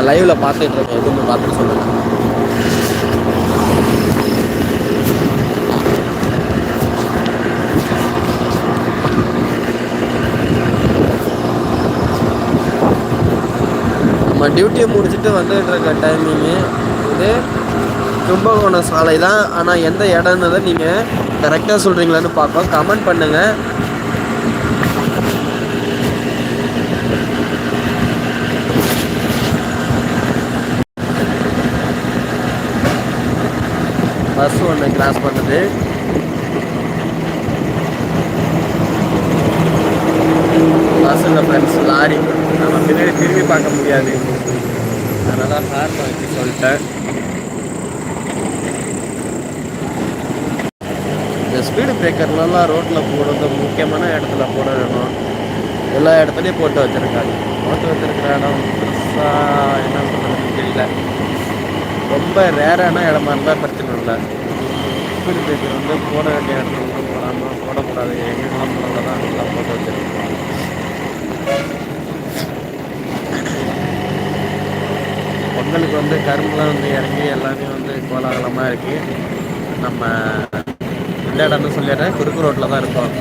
நம்ம லைவ்ல பார்த்துட்டு இருக்கோம் எதுவுமே பார்த்துட்டு சொல்லுங்கள் நம்ம டியூட்டியை முடிச்சுட்டு வந்துட்டு இருக்க டைமிங்கு இது கும்பகோணம் சாலை தான். ஆனால் எந்த இடம்னதை நீங்கள் கரெக்டாக சொல்கிறீங்களான்னு பார்ப்போம். கமெண்ட் பண்ணுங்கள் பஸ் ஒன்று கிராஸ் பண்ணுது. பஸ் இல்லை ஃப்ரெண்ட்ஸ் லாரி நம்ம பின்னாடி திரும்பி பார்க்க முடியாது. அதனால் ஹார்ன் வச்சு சொல்லிட்டேன். இந்த ஸ்பீடு பிரேக்கர்லாம் ரோட்டில் போடுறது முக்கியமான இடத்துல போட வேணும். எல்லா இடத்துலையும் போட்டு வச்சுருக்காங்க. போட்டு வச்சுருக்கிற இடம் பெருசாக என்ன சொல்கிறதுன்னு தெரியல. ரொம்ப ரேரான இடமா இருந்தால் பிரச்சனை இல்லை. ஸ்பீடு பிரேக்கர் வந்து போட வேண்டிய இடத்துல போடாமல் போடக்கூடாது. எங்கெல்லாம் போடக்கூடாது தான் அங்கெல்லாம் போட்டு வச்சுருக்கோம். பொங்கலுக்கு வந்து கரும்புலாம் வந்து இறங்கி எல்லாமே வந்து கோலாகலமாக இருக்குது நம்ம இந்த இடம்னு சொல்லிடுறேன் குறுக்கு ரோட்டில் தான் இருக்கோம்.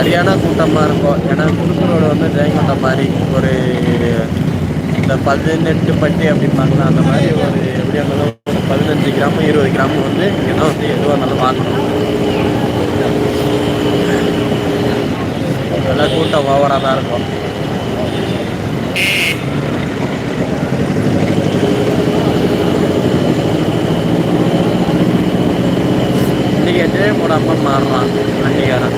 சரியான கூட்டமாக இருக்கும். ஏன்னா குறுக்கு ரோடு வந்து ஜெயங்கொண்ட மாதிரி ஒரு இந்த பதினெட்டு பட்டி அப்படிம்பாங்களா அந்த மாதிரி ஒரு எப்படியா இருந்தாலும் ஒரு பதினஞ்சு கிராமம் இருபது கிராமம் வந்து இங்கே தான் வந்து எதுவாக இருந்தாலும் பார்க்கணும் நல்லா கூட்டம் ஓவராக தான் இருக்கும். டிக்கெட்டே போடாமல் மாறுறான் வண்டிக்காரன்